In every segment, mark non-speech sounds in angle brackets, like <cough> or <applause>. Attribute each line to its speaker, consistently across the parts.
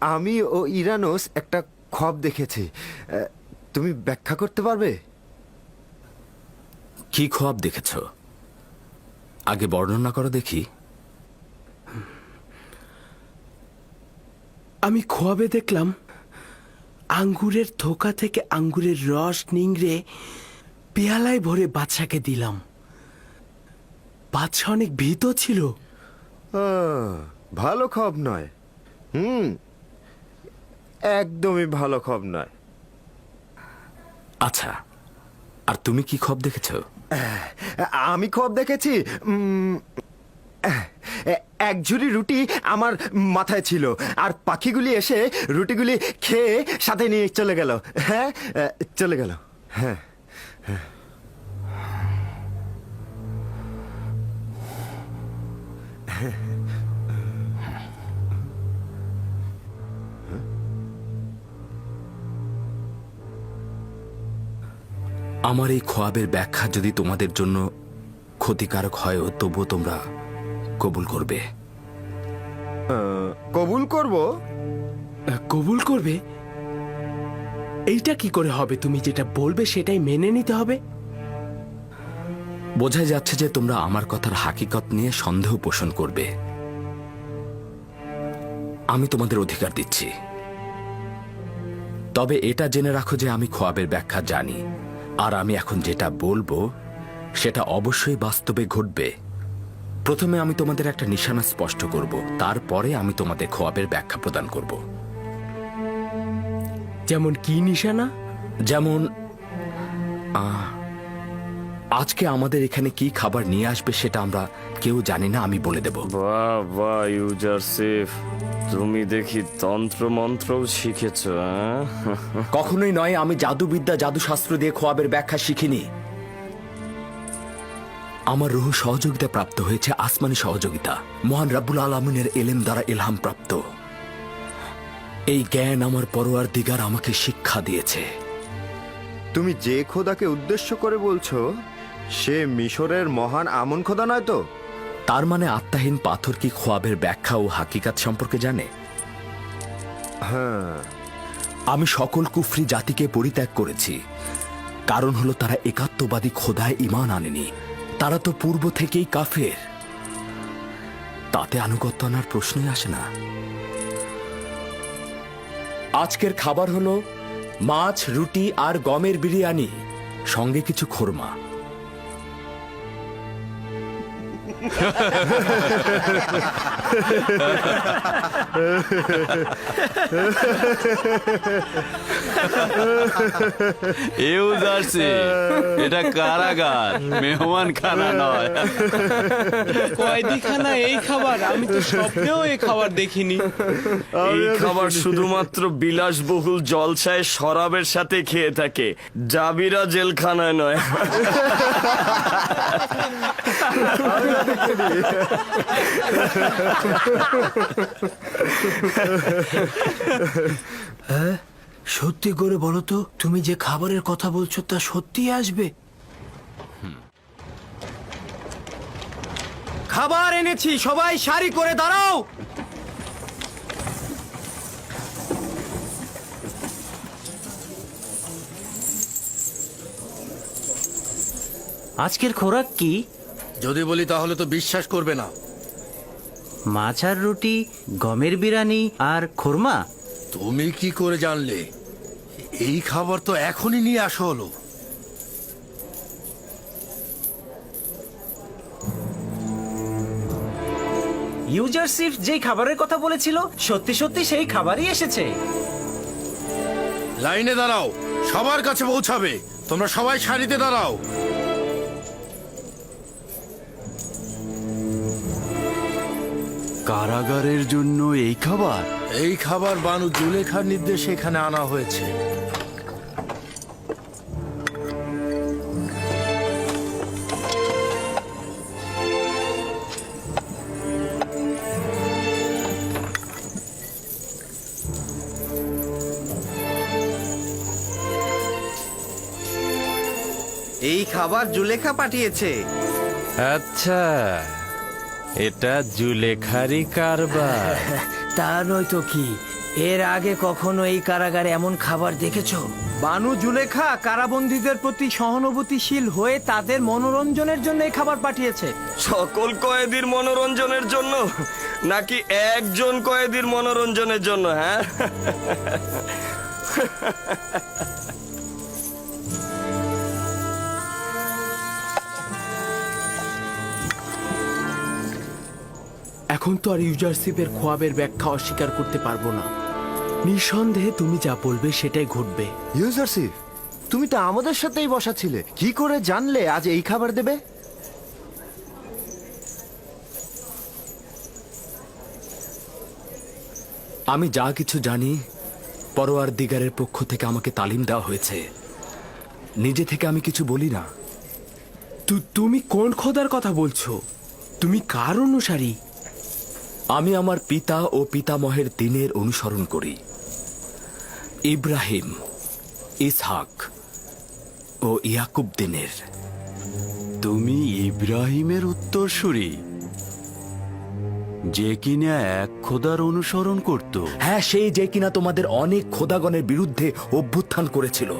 Speaker 1: আমি ও ইরানোস একটা খব দেখেছি। তুমি ব্যাখ্যা করতে পারবে?
Speaker 2: কি খোয়াব দেখেছ? আগে বর্ণনা করো দেখি।
Speaker 3: আমি খোয়াবে দেখলাম আঙ্গুরের থোকা থেকে আঙ্গুরের রস নিংড়ে পেয়ালায় ভরে বাদশাকে দিলাম। বাচ্চা অনেক ভীত ছিল।
Speaker 1: ভালো খব নয়। হুম একদমই ভালো খব নয়।
Speaker 2: আচ্ছা আর তুমি কি খব দেখেছ?
Speaker 1: আমি খব দেখেছি উম, এক ঝুড়ি রুটি আমার মাথায় ছিল আর পাখিগুলি এসে রুটিগুলি খেয়ে সাথে নিয়ে চলে গেল। হ্যাঁ চলে গেল। হ্যাঁ
Speaker 2: আমার এই খোয়াবের ব্যাখ্যা যদি তোমাদের জন্য ক্ষতিকারক হয় তবুও তোমরা কবুল করবে।
Speaker 1: কবুল করব?
Speaker 3: কবুল করবে? এইটা কি করে হবে? তুমি যেটা বলবে সেটাই মেনে নিতে হবে?
Speaker 2: বোঝাই যাচ্ছে যে তোমরা আমার কথার হাকিকত নিয়ে সন্দেহ পোষণ করবে। আমি তোমাদের অধিকার দিচ্ছি। তবে এটা জেনে রাখো যে আমি খোয়াবের ব্যাখ্যা জানি। আর আমি এখন যেটা বলব সেটা অবশ্যই বাস্তবে ঘটবে। প্রথমে আমি তোমাদের একটা নিশানা স্পষ্ট করব তারপরে আমি তোমাদের খোয়াবের ব্যাখ্যা প্রদান করব।
Speaker 3: যেমন কি নিশানা?
Speaker 2: যেমন আহ, আজকে আমাদের এখানে কি খাবার নিয়ে আসবে সেটা আমরা কেউ জানি না আমি বলে দেব।
Speaker 4: বাহ বাহ ইউজার সেফ। তুমি দেখি তন্ত্র মন্ত্রও শিখেছ হ্যাঁ?
Speaker 2: কখনোই নয় আমি জাদুবিদ্যা জাদুশাস্ত্র দিয়ে খোয়াবের ব্যাখ্যা শিখিনি। আমার রুহ সহযোগিতা প্রাপ্ত হয়েছে আসমানি সহযোগিতা। মহান রাব্বুল আলমিনের এলেম দ্বারা এলহাম প্রাপ্ত। এই জ্ঞান আমার পরোয়ার দিগার আমাকে শিক্ষা দিয়েছে।
Speaker 1: তুমি যে খোদাকে উদ্দেশ্য করে বলছো সে মিশরের মহান আমন খোদা নয় তো?
Speaker 2: তার মানে আত্মাহীন পাথর কি খোয়াবের ব্যাখ্যা ও হাকিকাত সম্পর্কে জানে?
Speaker 1: হ্যাঁ।
Speaker 2: আমি সকল কুফরি জাতিকে পরিত্যাগ করেছি। কারণ হলো তারা একাত্মবাদী খোদায় ইমান আনেনি। তারা তো পূর্ব থেকেই কাফের। তাতে আনুগত্য আনার প্রশ্নই আসে না। আজকের খাবার হলো মাছ রুটি আর গমের বিরিয়ানি সঙ্গে কিছু খোরমা।
Speaker 5: সেফ এটা কারাগার মেহমান খানা নয়।
Speaker 6: কয়দিখানা এই খাবার? আমি তো স্বপ্নেও এই খাবার দেখিনি।
Speaker 4: এই খাবার শুধুমাত্র বিলাসবহুল জলসায় শরাবের সাথে খেয়ে থাকে। জাবিরা জেলখানায় নয়। <laughs>
Speaker 3: সত্যি করে বলো তো, তুমি যে খাবারের কথা বলছো, তা সত্যি আসবে?
Speaker 7: খাবার এনেছি, সবাই সারি করে দাঁড়াও!
Speaker 8: আজকের খোরাক কি?
Speaker 9: যদি বলি তাহলে তো বিশ্বাস করবে না।
Speaker 8: মাছ আর রুটি গমের বিরানি আর খোরমা?
Speaker 9: তুমি কি করে জানলে? এই খাবার তো এখনই নিয়ে আসা হলো।
Speaker 7: ইউজারশিপ যেই খাবারের কথা বলেছিল সত্যি সত্যি সেই খাবারই এসেছে।
Speaker 9: লাইনে দাঁড়াও সবার কাছে পৌঁছাবে। তোমরা সবাই সারিতে দাঁড়াও।
Speaker 5: কারাগারের জন্য এই খাবার?
Speaker 9: এই খাবার বানু জুলেখার নির্দেশে এখানে আনা হয়েছে।
Speaker 7: এই খাবার জুলেখা পাঠিয়েছে।
Speaker 5: আচ্ছা। এটা জুলেখারি কারবার। <laughs>
Speaker 7: তা নয়তো কি? এর আগে কখনো এই কারাগারে এমন খাবার দেখেছ?
Speaker 3: বানু জুলেখা কারাবন্দীদের প্রতি সহানুভূতিশীল হয়ে তাদের মনোরঞ্জনের জন্য এই খাবার পাঠিয়েছে।
Speaker 4: সকল কয়েদির মনোরঞ্জনের জন্য? নাকি একজন কয়েদির মনোরঞ্জনের জন্য হ্যাঁ? <laughs>
Speaker 3: এখন তো আর ইউজারশিপের খোয়াবের ব্যাখ্যা অস্বীকার করতে পারব না। নিঃসন্দেহে তুমি যা বলবে সেটাই ঘটবে।
Speaker 1: ইউজারশিপ তুমি তো আমাদের সাথেই বসা ছিলে কি করে জানলে আজ এই খাবার দেবে?
Speaker 2: আমি যা কিছু জানি পরোয়ার দিগারের পক্ষ থেকে আমাকে তালিম দেওয়া হয়েছে। নিজে থেকে আমি কিছু বলি না।
Speaker 3: তুমি কোন খোদার কথা বলছো? তুমি কার অনুসারী?
Speaker 2: আমি আমার পিতা ও পিতামহের দিনের অনুসরণ করি। ইব্রাহিম ইসহাক ও ইয়াকুব দিনের।
Speaker 5: তুমি ইব্রাহিমের উত্তরসূরি যে কিনা এক খোদার অনুসরণ করত।
Speaker 2: হ্যাঁ সেই যে কিনা তোমাদের অনেক খোদাগণের বিরুদ্ধে অভ্যুত্থান করেছিল।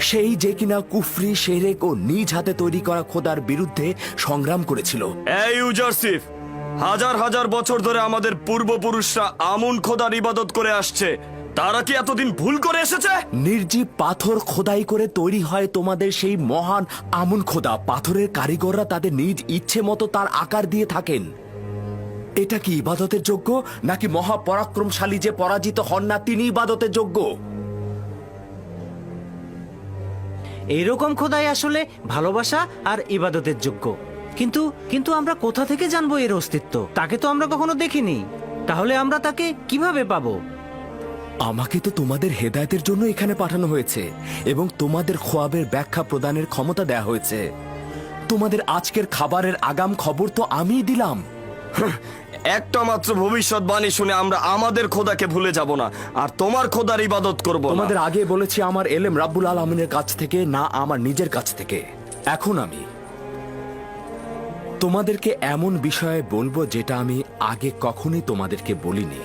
Speaker 2: সেই যে কিনা কুফরি শেরেক ও নিজ হাতে তৈরি করা খোদার বিরুদ্ধে সংগ্রাম করেছিল।
Speaker 4: এই ইউজারসিফ হাজার হাজার বছর ধরে আমাদের পূর্বপুরুষরা আমুন খোদার ইবাদত করে আসছে। তারা কি এতদিন ভুল করে এসেছে?
Speaker 2: নির্জীব পাথর খোদাই করে তৈরি হয় তোমাদের সেই মহান আমুন খোদা। পাথরের কারিগররা তাদের নিজ ইচ্ছে মতো তার আকার দিয়ে থাকেন। এটা কি ইবাদতের যোগ্য নাকি মহাপরাক্রমশালী যে পরাজিত হন না তিনি ইবাদতের যোগ্য?
Speaker 8: এইরকম খোদাই আসলে ভালোবাসা আর ইবাদতের যোগ্য। কিন্তু কিন্তু আমরা কোথা থেকে জানব এর অস্তিত্ব? তাকে তো আমরা কখনো দেখিনি। তাহলে আমরা তাকে কীভাবে পাবো?
Speaker 2: আমাকে তো তোমাদের হেদায়তের জন্য এখানে পাঠানো হয়েছে এবং তোমাদের খোয়াবের ব্যাখ্যা প্রদানের ক্ষমতা দেয়া হয়েছে। তোমাদের আজকের খাবারের আগাম খবর তো আমিই দিলাম।
Speaker 4: একটা মাত্র ভবিষ্যৎবাণী শুনে আমরা আমাদের খোদাকে ভুলে যাব না আর তোমার খোদার ইবাদত করব না।
Speaker 2: তোমাদের আগে বলেছি আমার এলেম রাব্বুল আলমিনের কাছ থেকে না আমার নিজের কাছ থেকে। এখন আমি তোমাদেরকে এমন বিষয়ে বলব যেটা আমি আগে কখনই তোমাদেরকে বলিনি।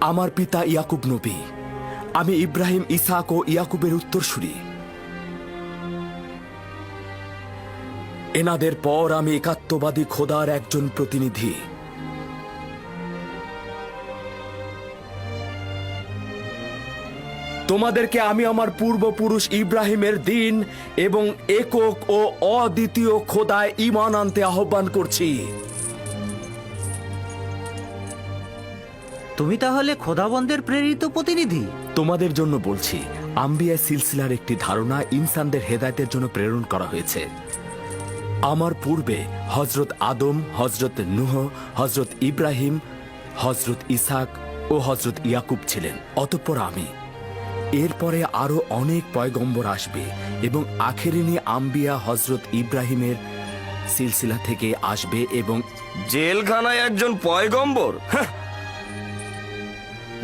Speaker 2: আমার পিতা ইয়াকুব নবী, আমি ইব্রাহিম, ইসাক ও ইয়াকুবের উত্তরসূরি। এনাদের পর আমি একাত্মবাদী খোদার একজন প্রতিনিধি। তোমাদেরকে আমি আমার পূর্বপুরুষ ইব্রাহিমের দিন এবং একক ও অদ্বিতীয় খোদায় ইমান আনতে আহ্বান করছি।
Speaker 8: তুমি তাহলে খোদাবন্দের প্রেরিত প্রতিনিধি?
Speaker 2: তোমাদের জন্য বলছি আম্বিয়া সিলসিলার একটি ধারণা ইনসানদের হেদায়তের জন্য প্রেরণ করা হয়েছে। আমার পূর্বে হজরত আদম হজরত নুহ হজরত ইব্রাহিম হজরত ইসাক ও হজরত ইয়াকুব ছিলেন অতঃপর আমি এরপরে আরও অনেক পয়গম্বর আসবে এবং আখেরিনী আম্বিয়া হজরত ইব্রাহিমের সিলসিলা থেকে আসবে এবং
Speaker 4: জেলখানায় একজন পয়গম্বর? হ্যাঁ,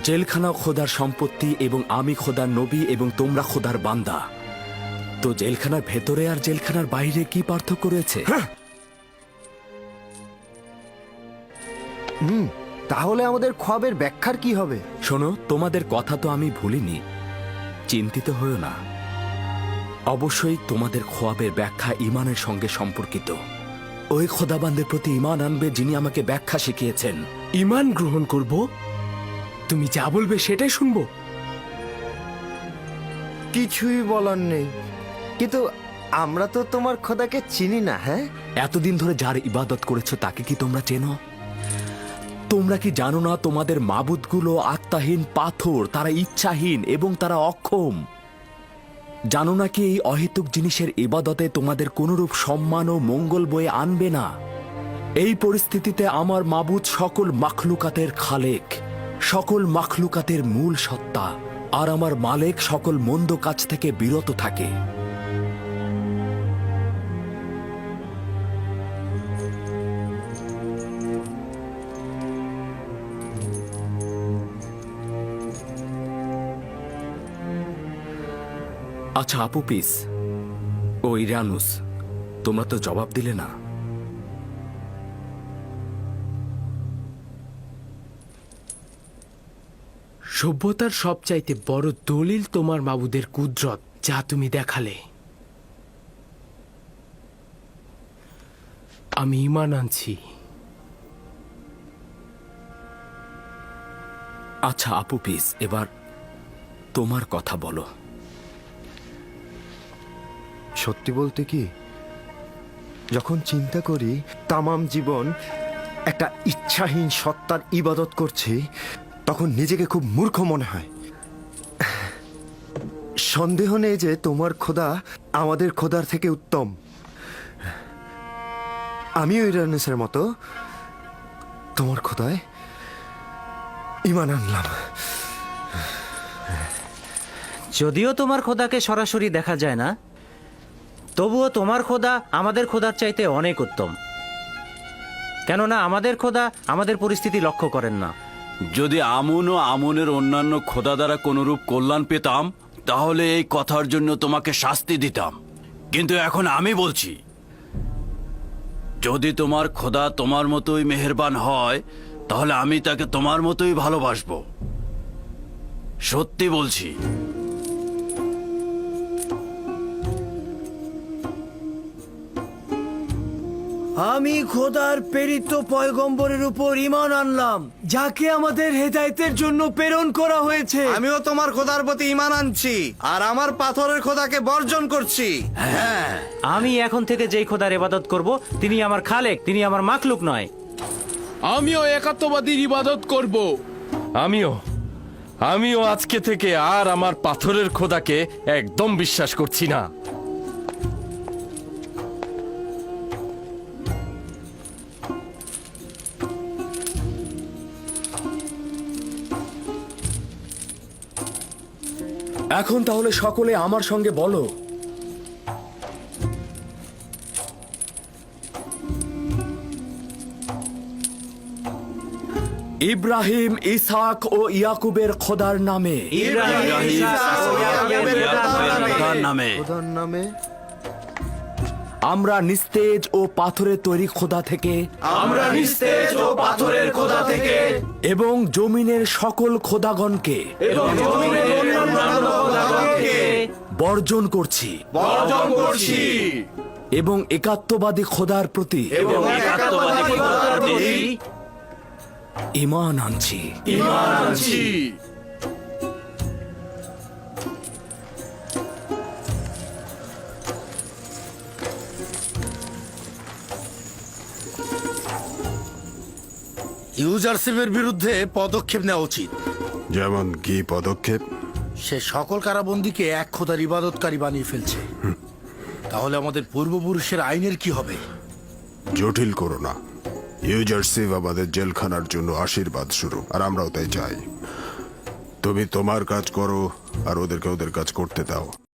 Speaker 2: জেলখানা খোদার সম্পত্তি এবং আমি খোদার নবী এবং তোমরা খোদার বান্দা। তো জেলখানার ভেতরে আর জেলখানার বাইরে কি পার্থক্য রয়েছে?
Speaker 1: তাহলে আমাদের খোয়াবের ব্যাখ্যার কি হবে?
Speaker 2: শোনো তোমাদের কথা তো আমি ভুলিনি। চিন্তিত হও না। অবশ্যই তোমাদের খোয়াবের ব্যাখ্যা ইমানের সঙ্গে সম্পর্কিত। ওই খোদাবান্দের প্রতি ইমান আনবে যিনি আমাকে ব্যাখ্যা শিখিয়েছেন।
Speaker 3: ইমান গ্রহণ করব? তুমি যা বলবে সেটাই শুনব।
Speaker 1: কিছুই বলার নেই। কিন্তু আমরা তো তোমার খোদাকে চিনি না হ্যাঁ?
Speaker 2: এতদিন ধরে যার ইবাদত করেছ তাকে কি তোমরা চেনো? তোমরা কি জানো না তোমাদের মাবুদগুলো আত্মাহীন পাথর, তারা ইচ্ছাহীন এবং তারা অক্ষম? জানো না কি এই অহেতুক জিনিসের ইবাদতে তোমাদের কোনরূপ সম্মান ও মঙ্গল বয়ে আনবে না? এই পরিস্থিতিতে আমার মাবুদ সকল মাখলুকাতের খালেক, সকল মাখলুকাতের মূল সত্তা, আর আমার মালেক সকল মন্দ কাজ থেকে বিরত থাকে। আচ্ছা আপু পিস ও ইরানুস, তোমরা তো জবাব দিলে না।
Speaker 3: সভ্যতার সবচাইতে বড় দলিল তোমার বাবুদের কুদরত, যা তুমি দেখালে। আমি ইমান আনছি।
Speaker 2: আচ্ছা আপু পিস এবার তোমার কথা বলো।
Speaker 1: সত্যি বলতে কি? যখন চিন্তা করি, তামাম জীবন একটা ইচ্ছাহীন সত্তার ইবাদত করছি, তখন নিজেকে খুব মূর্খ মনে হয়। সন্দেহ নেই যে তোমার খোদা আমাদের খোদার থেকে উত্তম। আমিও ইরানুসের মতো তোমার খোদায় ইমান আনলাম।
Speaker 8: যদিও তোমার খোদাকে সরাসরি দেখা যায় না তবুও তোমার খোদা আমাদের খোদার চাইতে অনেক উত্তম। কেননা আমাদের খোদা আমাদের পরিস্থিতি লক্ষ্য করেন না।
Speaker 5: যদি আমন ও আমনের অন্যান্য খোদা দ্বারা কোনরূপ কল্যাণ পেতাম, তাহলে এই কথার জন্য তোমাকে শাস্তি দিতাম। কিন্তু এখন আমি বলছি, যদি তোমার খোদা তোমার মতোই মেহেরবান হয়, তাহলে আমি তাকে তোমার মতোই ভালোবাসবো। সত্যি বলছি
Speaker 10: আমি খোদার প্রেরিত পয়গম্বরের উপর ইমান আনলাম যাকে আমাদের হেদায়েতের জন্য প্রেরণ করা হয়েছে।
Speaker 11: আমিও তোমার খোদার প্রতি ইমান আনছি আর আমার পাথরের খোদাকে বর্জন করছি। হ্যাঁ।
Speaker 8: আমি এখন থেকে যেই খোদার ইবাদত করব তিনি আমার খালেক তিনি আমার মাখলুক নয়।
Speaker 6: আমিও একাত্মবাদীর ইবাদত করব।
Speaker 4: আমিও আমিও আজকে থেকে আর আমার পাথরের খোদাকে একদম বিশ্বাস করছি না।
Speaker 2: এখন তাহলে সকলে আমার সঙ্গে বলো। ইব্রাহিম ইসাক ও ইয়াকুবের খোদার নামে।
Speaker 5: খোদার নামে।
Speaker 1: খোদার নামে।
Speaker 2: আমরা নিস্তেজ ও পাথরের তৈরি খোদা থেকে।
Speaker 5: আমরা নিস্তেজ ও পাথরের খোদা থেকে।
Speaker 2: এবং জমিনের সকল খোদাগণকে। বর্জন করছি।
Speaker 5: বর্জন করছি।
Speaker 2: এবং একাত্মবাদী খোদার প্রতি।
Speaker 5: এবং একাত্মবাদী খোদার প্রতি।
Speaker 2: ইমান আনছি।
Speaker 5: ঈমান আনছি।
Speaker 9: ইউজারশিপের বিরুদ্ধে পদক্ষেপ নেওয়া উচিত।
Speaker 12: যেমন কি পদক্ষেপ?
Speaker 9: সে সকল কারাবন্দীকে এক খোদার ইবাদতকারী বানিয়ে ফেলছে। তাহলে আমাদের পূর্বপুরুষের আইনের কি হবে?
Speaker 12: জটিল করো না। ইউজারসিভ আমাদের জেলখানার জন্য আশীর্বাদ শুরু আর আমরাও তাই চাই। তুমি তোমার কাজ করো আর ওদেরকে ওদের কাজ করতে দাও।